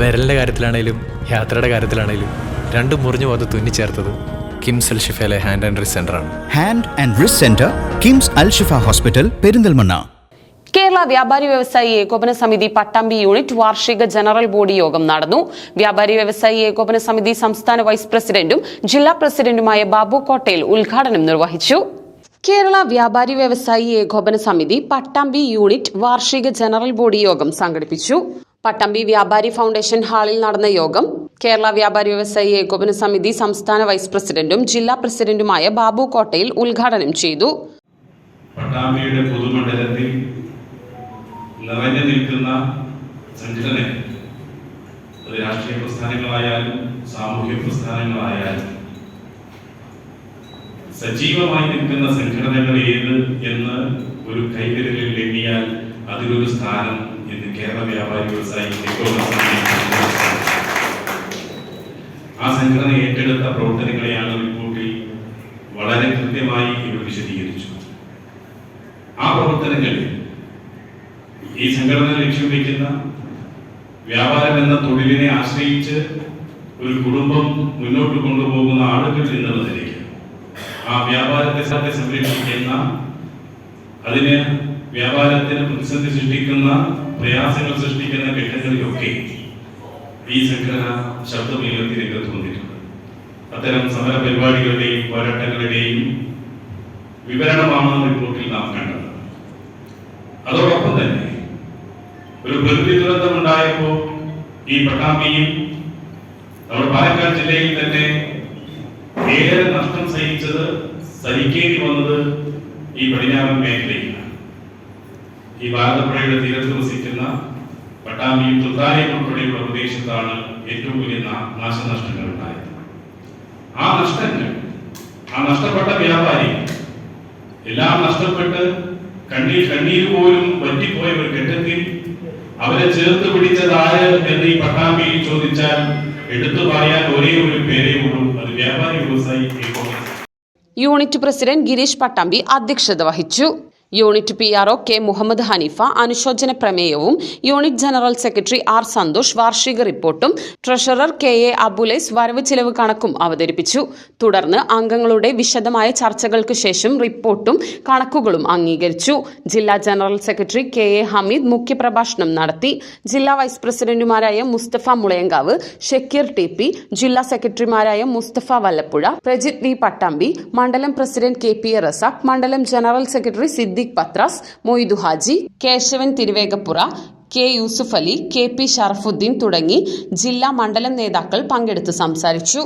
വിരലിന്റെ കാര്യത്തിലാണേലും യാത്രയുടെ കാര്യത്തിലാണേലും രണ്ടും മുറിഞ്ഞു പോകാതെ തുന്നിച്ചേർത്തത് കിംസ് അൽ ഷിഫയിലെ ഹാൻഡ് ആൻഡ് റിസ് ആണ്. Hand and wrist centre KIMS Al Shifa hospital Perinthalmanna. Kerala Vyapari Vyavasayi Ekopana Samithi Pattambi unit വാർഷിക ജനറൽ ബോഡി യോഗം നടന്നു. വ്യാപാരി വ്യവസായി ഏകോപന സമിതി സംസ്ഥാന വൈസ് പ്രസിഡന്റും ജില്ലാ പ്രസിഡന്റുമായ ബാബു കോട്ടയിൽ ഉദ്ഘാടനം നിർവഹിച്ചു. കേരള വ്യാപാരി വ്യവസായി ഏകോപന സമിതി പട്ടാമ്പി യൂണിറ്റ് വാർഷിക ജനറൽ ബോഡി യോഗം സംഘടിപ്പിച്ചു. പട്ടാമ്പി വ്യാപാരി ഫൗണ്ടേഷൻ ഹാളിൽ നടന്ന യോഗം കേരള വ്യാപാരി വ്യവസായി ഏകോപന സമിതി സംസ്ഥാന വൈസ് പ്രസിഡന്റും ജില്ലാ പ്രസിഡന്റുമായ ബാബു കോട്ടയിൽ ഉദ്ഘാടനം ചെയ്തു. പട്ടാമ്പിയുടെ പൊതുമണ്ഡലത്തിൽ നിറഞ്ഞു നിൽക്കുന്ന സംഘടന രാഷ്ട്രീയ പ്രസ്ഥാനങ്ങളായാലും സാമൂഹ്യ പ്രസ്ഥാനങ്ങളായാലും സജീവമായി നിൽക്കുന്ന സംഘടനകൾ ഏത് എന്ന് ഒരു കൈവിരലിൽ എണ്ണിയാൽ അതിലൊരു സ്ഥാനം ഇന്ന് കേരള വ്യാപാരി വ്യവസായി ആ സംഘടന ഏറ്റെടുത്ത പ്രവർത്തനങ്ങളെയാണ് റിപ്പോർട്ടിൽ വളരെ കൃത്യമായി ഇവർ വിശദീകരിച്ചു. ആ പ്രവർത്തനങ്ങളിൽ ഈ സംഘടന ലക്ഷ്യം വയ്ക്കുന്ന വ്യാപാരം എന്ന തൊഴിലിനെ ആശ്രയിച്ച് ഒരു കുടുംബം മുന്നോട്ട് കൊണ്ടുപോകുന്ന ആളുകൾ എന്നുള്ളതിലേക്ക് ആ വ്യാപാരത്തെ സംരക്ഷിക്കുന്ന അതിന് വ്യാപാരത്തിന് പ്രതിസന്ധി സൃഷ്ടിക്കുന്ന പ്രയാസങ്ങൾ സൃഷ്ടിക്കുന്ന ഘട്ടങ്ങളിലൊക്കെ ഈ സംഘടന ശബ്ദമുയർത്തി രംഗത്ത് വന്നിട്ടുണ്ട് അത്തരം സമര പരിപാടികളുടെയും പോരാട്ടങ്ങളുടെയും വിവരണമാണ് റിപ്പോർട്ടിൽ നാം കണ്ടത്. അതോടൊപ്പം തന്നെ ഒരു പ്രകൃതി ദുരന്തം ഉണ്ടായപ്പോൾ ഈ പട്ടാമ്പിയും നമ്മുടെ പാലക്കാട് ജില്ലയിൽ തന്നെ ഏറെ നഷ്ടം സഹിച്ചത് സഹിക്കേണ്ടി വന്നത് ഈ പടിഞ്ഞാറൻ മേഖലയിലാണ്. ഈ ഭാരതപ്പുഴയുടെ തീരത്ത് വസിക്കുന്ന പട്ടാമ്പിയും തുത്താലയും ഉൾപ്പെടെയുള്ള പ്രദേശത്താണ് ഏറ്റവും വലിയ നാശനഷ്ടങ്ങൾ ഉണ്ടായത്. ആ നഷ്ടങ്ങൾ ആ നഷ്ടപ്പെട്ട വ്യാപാരി എല്ലാം നഷ്ടപ്പെട്ട് കണ്ണിൽ കണ്ണീര് പോലും വറ്റിപ്പോയ ഒരു ഘട്ടത്തിൽ അവരെ ചേർത്ത് പിടിച്ചത് ആര് എന്ന് ഈ പട്ടാമ്പിയിൽ ചോദിച്ചാൽ എടുത്തു പറയാൻ ഒരേ ഒരു പേരേ ഉള്ളൂ. അത് വ്യാപാരി വ്യവസായി യൂണിറ്റ് പ്രസിഡന്റ് ഗിരീഷ് പട്ടാമ്പി അധ്യക്ഷത വഹിച്ചു. Unit P R O K Muhammad Haneefa അനുശോചന പ്രമേയവും unit general secretary R Santhosh വാർഷിക റിപ്പോർട്ടും ട്രഷറർ കെ എ അബുലൈസ് വരവ് ചെലവ് കണക്കും അവതരിപ്പിച്ചു. തുടർന്ന് അംഗങ്ങളുടെ വിശദമായ ചർച്ചകൾക്ക് ശേഷം റിപ്പോർട്ടും കണക്കുകളും അംഗീകരിച്ചു. ജില്ലാ general secretary K A Hameed മുഖ്യപ്രഭാഷണം നടത്തി. ജില്ലാ വൈസ് പ്രസിഡന്റുമാരായ മുസ്തഫ മുളയങ്കാവ് ഷക്കീർ ടി പി ജില്ലാ സെക്രട്ടറിമാരായ മുസ്തഫ വല്ലപ്പുഴ പ്രജിത് വി പട്ടാമ്പി മണ്ഡലം president K P A Razak മണ്ഡലം general secretary Siddique Pathras Moidu Haji Keshavan Thiruvegappura K Yusuf Ali K P Sharafuddin തുടങ്ങി ജില്ലാ മണ്ഡലം നേതാക്കൾ പങ്കെടുത്ത് സംസാരിച്ചു.